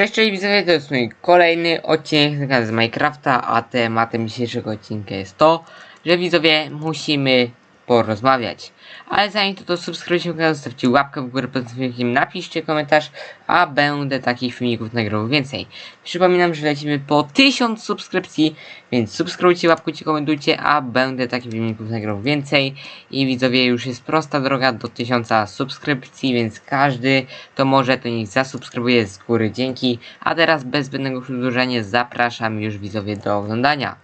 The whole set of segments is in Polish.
Cześć, cześć widzowie, to jest mój kolejny odcinek z Minecrafta, a tematem dzisiejszego odcinka jest to, że widzowie musimy porozmawiać. Ale zanim to, to subskrybujcie kanał, zostawcie łapkę w górę pod filmikiem, napiszcie komentarz, a będę takich filmików nagrywał więcej. Przypominam, że lecimy po 1000 subskrypcji, więc subskrybujcie, łapkujcie, komentujcie, a będę takich filmików nagrywał więcej. I widzowie, już jest prosta droga do 1000 subskrypcji, więc każdy, kto może, to niech zasubskrybuje z góry, dzięki. A teraz bez zbędnego przedłużenia zapraszam już widzowie do oglądania.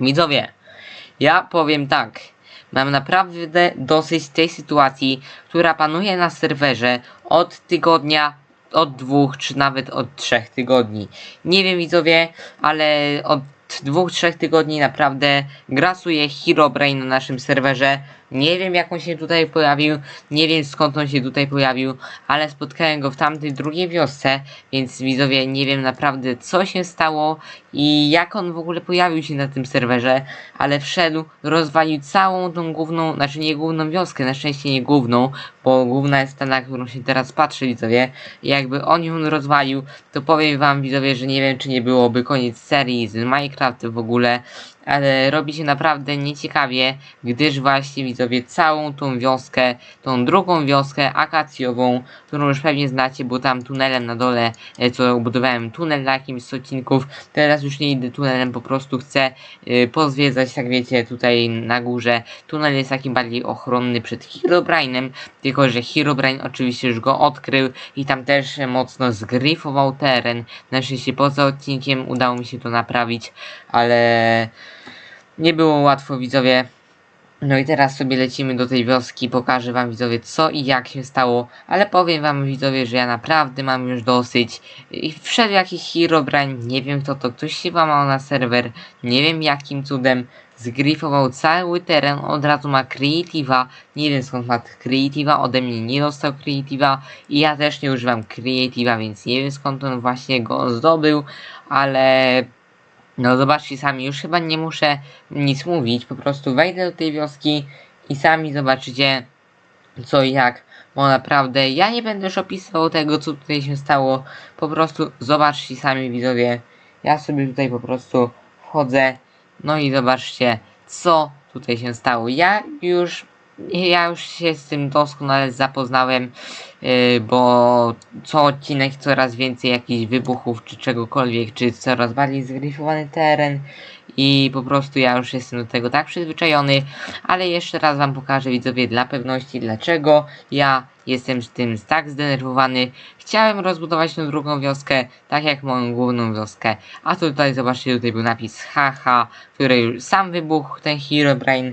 Widzowie, ja powiem tak. Mam naprawdę dosyć tej sytuacji, która panuje na serwerze od tygodnia, od dwóch, czy nawet od trzech tygodni. Nie wiem widzowie, ale od dwóch, trzech tygodni naprawdę grasuje Herobrine na naszym serwerze. Nie wiem jak on się tutaj pojawił, nie wiem skąd on się tutaj pojawił, ale spotkałem go w tamtej drugiej wiosce, więc widzowie nie wiem naprawdę co się stało i jak on w ogóle pojawił się na tym serwerze, ale wszedł, rozwalił całą tą główną, znaczy nie główną wioskę, na szczęście nie główną, bo główna jest ta, na którą się teraz patrzy widzowie. I jakby on ją rozwalił, to powiem wam widzowie, że nie wiem czy nie byłoby koniec serii z Minecraft w ogóle, ale robi się naprawdę nieciekawie, gdyż właśnie widzowie całą tą wioskę, tą drugą wioskę akacjową, którą już pewnie znacie, bo tam tunelem na dole, e, co budowałem tunel dla jakimś z odcinków, teraz już nie idę tunelem, po prostu chcę y, pozwiedzać, tak wiecie, tutaj na górze. Tunel jest taki bardziej ochronny przed Herobrine'em, tylko że Herobrine oczywiście już go odkrył i tam też mocno zgryfował teren. Na szczęście poza odcinkiem udało mi się to naprawić, ale nie było łatwo widzowie. No i teraz sobie lecimy do tej wioski, pokażę wam widzowie co i jak się stało, ale powiem wam widzowie, że ja naprawdę mam już dosyć. I wszedł jakiś Herobrine, nie wiem kto to, ktoś się włamał na serwer, nie wiem jakim cudem, zgrifował cały teren, od razu ma Creative'a, nie wiem skąd ma Creative'a, ode mnie nie dostał Creative'a i ja też nie używam Creative'a, więc nie wiem skąd on właśnie go zdobył, ale no zobaczcie sami, już chyba nie muszę nic mówić, po prostu wejdę do tej wioski i sami zobaczycie co i jak, bo naprawdę ja nie będę już opisywał tego co tutaj się stało, po prostu zobaczcie sami widzowie, ja sobie tutaj po prostu wchodzę, no i zobaczcie co tutaj się stało, ja już ja już się z tym doskonale zapoznałem, yy, bo co odcinek coraz więcej jakichś wybuchów czy czegokolwiek, czy coraz bardziej zgryfowany teren i po prostu ja już jestem do tego tak przyzwyczajony, ale jeszcze raz wam pokażę widzowie dla pewności dlaczego ja jestem tym tak zdenerwowany. Chciałem rozbudować tą drugą wioskę, tak jak moją główną wioskę, a tutaj zobaczcie, tutaj był napis haha, który sam wybuchł, ten Herobrine.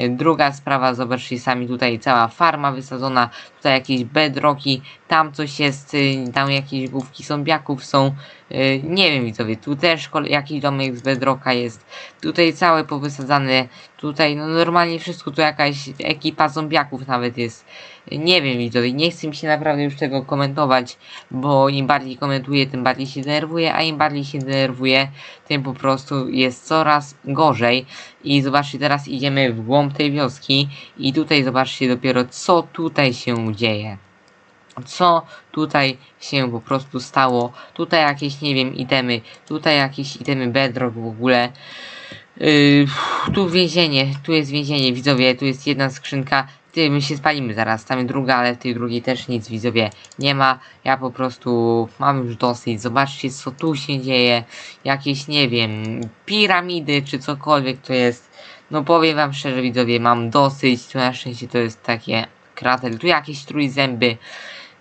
Y, Druga sprawa, zobaczcie sami tutaj cała farma wysadzona, tutaj jakieś bedrocki, tam coś jest, y, tam jakieś główki zombiaków są, y, nie wiem widzowie, tu też jakiś domek z bedrocka jest, tutaj całe powysadzane, tutaj no normalnie wszystko, tu jakaś ekipa zombiaków nawet jest, nie wiem widzowie, nie chcę mi się naprawdę już tego komentować, bo im bardziej komentuję, tym bardziej się denerwuję, a im bardziej się denerwuję, tym po prostu jest coraz gorzej. I zobaczcie, teraz idziemy w głąb tej wioski i tutaj zobaczcie dopiero co tutaj się dzieje. Co tutaj się po prostu stało. Tutaj jakieś, nie wiem, itemy, tutaj jakieś itemy bedrock w ogóle. Yy, tu więzienie, tu jest więzienie, widzowie, tu jest jedna skrzynka. Ty, my się spalimy zaraz, tam jest druga, ale w tej drugiej też nic, widzowie, nie ma. Ja po prostu mam już dosyć. Zobaczcie, co tu się dzieje. Jakieś, nie wiem, piramidy, czy cokolwiek to jest. No powiem wam szczerze, widzowie, mam dosyć. Tu na szczęście to jest takie krater. Tu jakieś trójzęby.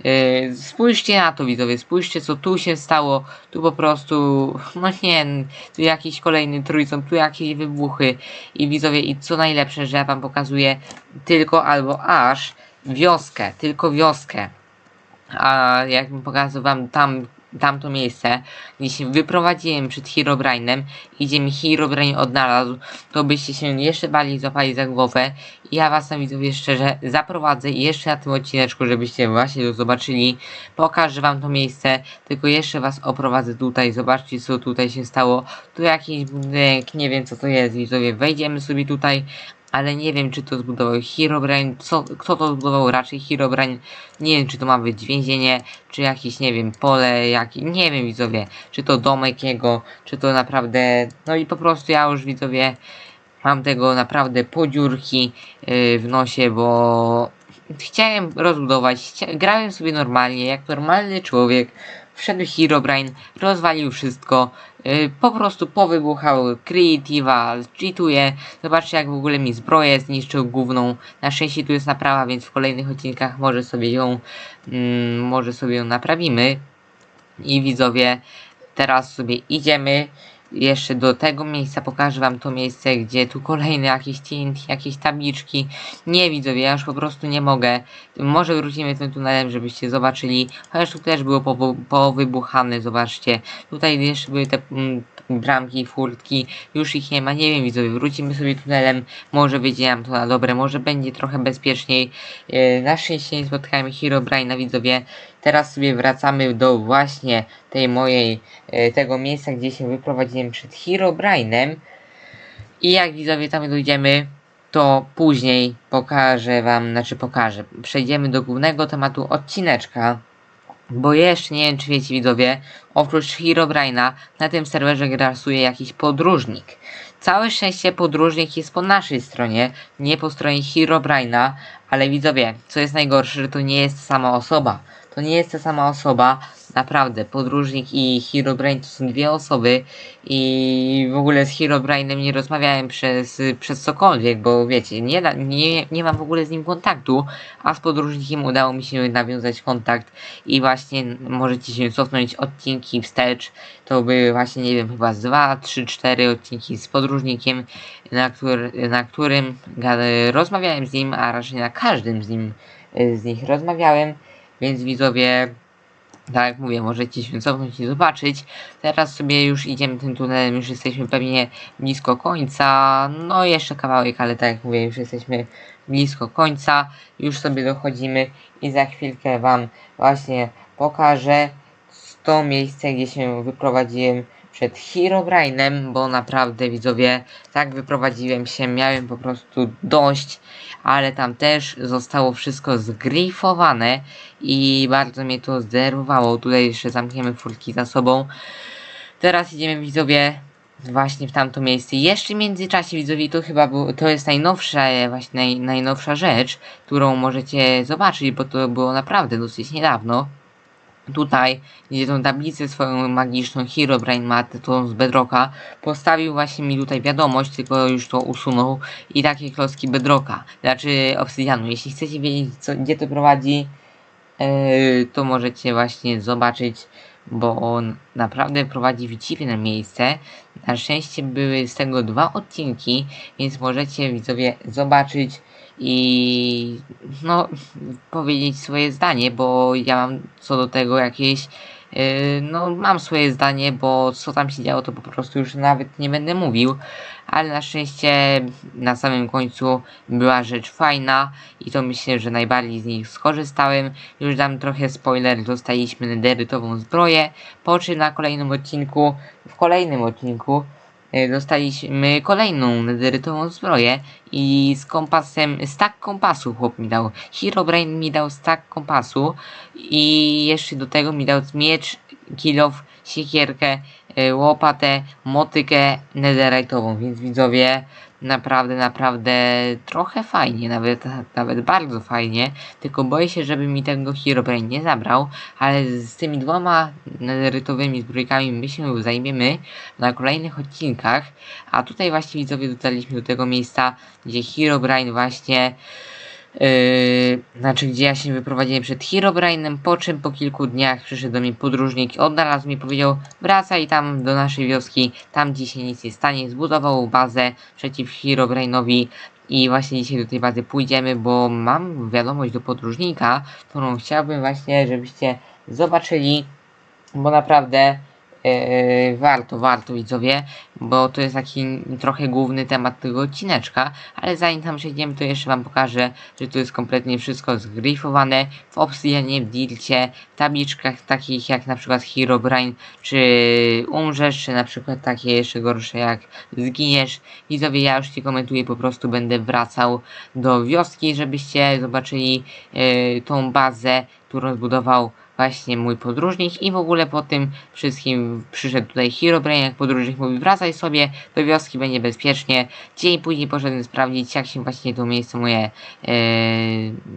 Yy, spójrzcie na to widzowie, spójrzcie co tu się stało, tu po prostu, no nie, tu jakiś kolejny trójząb, tu jakieś wybuchy. I widzowie i co najlepsze, że ja wam pokazuję tylko albo aż wioskę, tylko wioskę, a jakbym pokazał wam tam tamto miejsce, gdzie się wyprowadziłem przed Herobrine'em, gdzie mi Herobrine odnalazł, to byście się jeszcze bardziej złapali za głowę. I ja was tam widzowie szczerze zaprowadzę jeszcze na tym odcineczku, żebyście właśnie to zobaczyli. Pokażę wam to miejsce, tylko jeszcze was oprowadzę tutaj, zobaczcie co tutaj się stało. Tu jakiś budynek, nie wiem co to jest widzowie, wejdziemy sobie tutaj ale nie wiem czy to zbudował Herobrine, co, kto to zbudował, raczej Herobrine, nie wiem czy to ma być więzienie, czy jakieś, nie wiem, pole, jak, nie wiem widzowie, czy to domek jego, czy to naprawdę, no i po prostu ja już widzowie mam tego naprawdę podziurki yy, w nosie, bo chciałem rozbudować, chcia grałem sobie normalnie, jak normalny człowiek, wszedł Herobrine, rozwalił wszystko, yy, po prostu powybuchał Creativa, cheatuje, zobaczcie jak w ogóle mi zbroję zniszczył główną, na szczęście tu jest naprawa, więc w kolejnych odcinkach może sobie ją, mm, może sobie ją naprawimy. I widzowie, teraz sobie idziemy jeszcze do tego miejsca, pokażę wam to miejsce, gdzie tu kolejne jakieś TNT, jakieś tabliczki. Nie widzowie, ja już po prostu nie mogę. Może wrócimy tym tunelem, żebyście zobaczyli. Chociaż tu też było powybuchane, zobaczcie. Tutaj jeszcze były te mm, bramki, furtki, już ich nie ma. Nie wiem widzowie, wrócimy sobie tunelem. Może wyjdzie nam to na dobre, może będzie trochę bezpieczniej. Yy, na szczęście nie spotkałem Herobrine'a widzowie. Teraz sobie wracamy do właśnie tej mojej, e, tego miejsca, gdzie się wyprowadziłem przed Herobrine'em. I jak widzowie tam dojdziemy, to później pokażę wam, znaczy pokażę, przejdziemy do głównego tematu odcineczka. Bo jeszcze nie wiem, czy wiecie widzowie, oprócz Herobrine'a na tym serwerze grasuje jakiś podróżnik. Całe szczęście podróżnik jest po naszej stronie, nie po stronie Herobrine'a, ale widzowie, co jest najgorsze, że to nie jest sama osoba. To nie jest ta sama osoba, naprawdę, podróżnik i Herobrine to są dwie osoby i w ogóle z Herobrine'em nie rozmawiałem przez, przez cokolwiek, bo wiecie, nie, nie, nie mam w ogóle z nim kontaktu, a z podróżnikiem udało mi się nawiązać kontakt i właśnie możecie się cofnąć odcinki wstecz, to były właśnie, nie wiem, chyba z 2, 3, 4 odcinki z podróżnikiem, na, który, na którym rozmawiałem z nim, a raczej na każdym z nim z nich rozmawiałem, więc widzowie, tak jak mówię, możecie się cofnąć i zobaczyć. Teraz sobie już idziemy tym tunelem, już jesteśmy pewnie blisko końca. No jeszcze kawałek, ale tak jak mówię, już jesteśmy blisko końca. Już sobie dochodzimy i za chwilkę wam właśnie pokażę to miejsce, gdzie się wyprowadziłem przed Herobrine'em, bo naprawdę widzowie, tak wyprowadziłem się, miałem po prostu dość, ale tam też zostało wszystko zgrifowane i bardzo mnie to zdenerwowało. Tutaj jeszcze zamkniemy furtki za sobą. Teraz idziemy widzowie właśnie w tamto miejsce. Jeszcze w międzyczasie widzowie to chyba było, to jest najnowsza właśnie naj, najnowsza rzecz, którą możecie zobaczyć, bo to było naprawdę dosyć niedawno. Tutaj, gdzie tą tablicę swoją magiczną Herobrine ma, tą z Bedrocka, postawił właśnie mi tutaj wiadomość, tylko już to usunął i takie klocki Bedrocka, znaczy Obsydianu. Jeśli chcecie wiedzieć, co, gdzie to prowadzi, Yy, to możecie właśnie zobaczyć, bo on naprawdę prowadzi w dziwne miejsce. Na szczęście były z tego dwa odcinki, więc możecie widzowie zobaczyć i no powiedzieć swoje zdanie, bo ja mam co do tego jakieś yy, no mam swoje zdanie, bo co tam się działo to po prostu już nawet nie będę mówił, ale na szczęście na samym końcu była rzecz fajna i to myślę, że najbardziej z nich skorzystałem. Już dam trochę spoiler, dostaliśmy nederytową zbroję, po czym na kolejnym odcinku, w kolejnym odcinku dostaliśmy kolejną nederytową zbroję i z kompasem, stack kompasu chłop mi dał. Herobrine mi dał stack kompasu i jeszcze do tego mi dał miecz, kilof, siekierkę, e, łopatę, motykę netherite'ową, więc widzowie naprawdę, naprawdę trochę fajnie, nawet, nawet bardzo fajnie, tylko boję się, żeby mi tego Herobrine nie zabrał, ale z tymi dwoma nederytowymi zbrojkami my się zajmiemy na kolejnych odcinkach, a tutaj właśnie widzowie dotarliśmy do tego miejsca, gdzie Herobrine właśnie Yy, znaczy, gdzie ja się wyprowadziłem przed Herobrine'em, po czym po kilku dniach przyszedł do mnie podróżnik, odnalazł mnie, powiedział wracaj tam do naszej wioski, tam gdzie się nic nie stanie, zbudował bazę przeciw Herobrine'owi i właśnie dzisiaj do tej bazy pójdziemy, bo mam wiadomość do podróżnika, którą chciałbym właśnie, żebyście zobaczyli, bo naprawdę e, warto, warto widzowie, bo to jest taki trochę główny temat tego odcineczka, ale zanim tam przejdziemy, to jeszcze wam pokażę, że tu jest kompletnie wszystko zgryfowane w Obsidianie, w Dilcie, w tabliczkach takich jak na przykład Herobrine, czy umrzesz, czy na przykład takie jeszcze gorsze jak zginiesz. Widzowie, ja już ci komentuję, po prostu będę wracał do wioski, żebyście zobaczyli e, tą bazę, którą zbudował właśnie mój podróżnik i w ogóle po tym wszystkim przyszedł tutaj Herobrine, jak podróżnik mówi wracaj sobie do wioski, będzie bezpiecznie. Dzień później poszedłem sprawdzić jak się właśnie to miejsce moje e,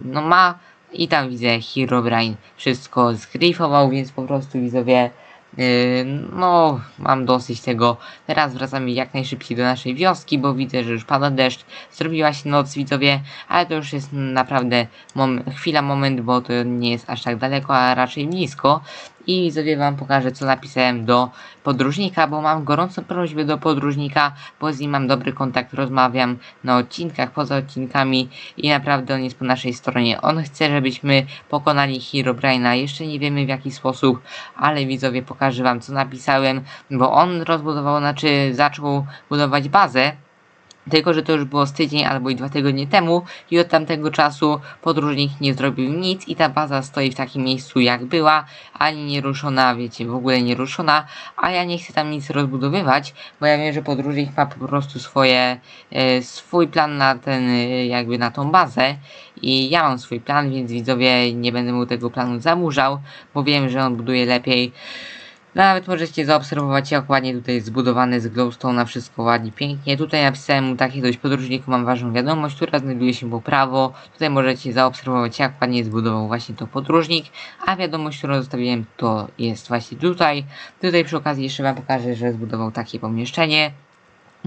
no ma i tam widzę Herobrine wszystko zgryfował, więc po prostu widzowie Yy, no, mam dosyć tego. Teraz wracamy jak najszybciej do naszej wioski, bo widzę, że już pada deszcz. Zrobiła się noc, widzowie, ale to już jest naprawdę mom chwila, moment, bo to nie jest aż tak daleko, a raczej blisko. I widzowie wam pokażę, co napisałem do podróżnika, bo mam gorącą prośbę do podróżnika, bo z nim mam dobry kontakt, rozmawiam na odcinkach, poza odcinkami i naprawdę on jest po naszej stronie. On chce, żebyśmy pokonali Herobrine'a. Jeszcze nie wiemy w jaki sposób, ale widzowie pokażę wam, co napisałem, bo on rozbudował, znaczy zaczął budować bazę. Tylko, że to już było z tydzień albo i dwa tygodnie temu i od tamtego czasu podróżnik nie zrobił nic i ta baza stoi w takim miejscu jak była, ani nie ruszona, wiecie, w ogóle nie ruszona, a ja nie chcę tam nic rozbudowywać, bo ja wiem, że podróżnik ma po prostu swoje, e, swój plan na ten, e, jakby na tą bazę i ja mam swój plan, więc widzowie nie będę mu tego planu zaburzał, bo wiem, że on buduje lepiej. Nawet możecie zaobserwować jak ładnie tutaj jest zbudowane z glowstone'a, wszystko ładnie, pięknie. Tutaj napisałem mu takie dość podróżniku, mam ważną wiadomość, która znajduje się po prawo. Tutaj możecie zaobserwować jak ładnie zbudował właśnie to podróżnik, a wiadomość, którą zostawiłem to jest właśnie tutaj. Tutaj przy okazji jeszcze wam pokażę, że zbudował takie pomieszczenie.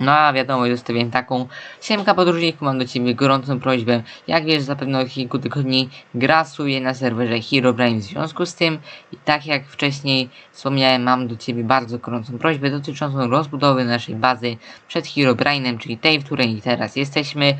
No a wiadomo, zostawiłem taką. Siemka podróżniku, mam do Ciebie gorącą prośbę. Jak wiesz, zapewne od kilku tygodni grasuję na serwerze Herobrine w związku z tym. I tak jak wcześniej wspomniałem, mam do Ciebie bardzo gorącą prośbę dotyczącą rozbudowy naszej bazy przed Herobrine'em, czyli tej, w której teraz jesteśmy.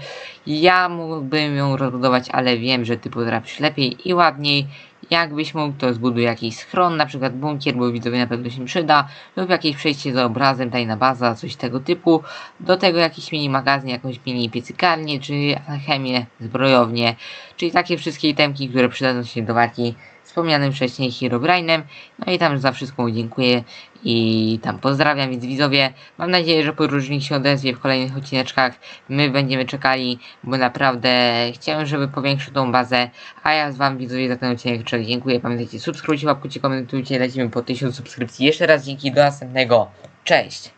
Ja mógłbym ją rozbudować, ale wiem, że Ty potrafisz lepiej i ładniej. Jakbyś mógł, to zbuduj jakiś schron, na przykład bunkier, bo widzowie na pewno się przyda, lub jakieś przejście za obrazem, tajna baza, coś tego typu. Do tego jakiś mini magazyn, jakąś mini piecykarnię, czy alchemię, zbrojownię, czyli takie wszystkie itemki, które przydadzą się do walki wspomnianym wcześniej Herobrine'em. No i tam za wszystko dziękuję i tam pozdrawiam, więc widzowie, mam nadzieję, że podróżnik się odezwie w kolejnych odcineczkach. My będziemy czekali, bo naprawdę chciałem, żeby powiększył tą bazę, a ja z wam widzowie za ten odcinek dziękuję. Pamiętajcie, subskrybujcie, łapkujcie, komentujcie, lecimy po 1000 subskrypcji. Jeszcze raz dzięki, do następnego. Cześć!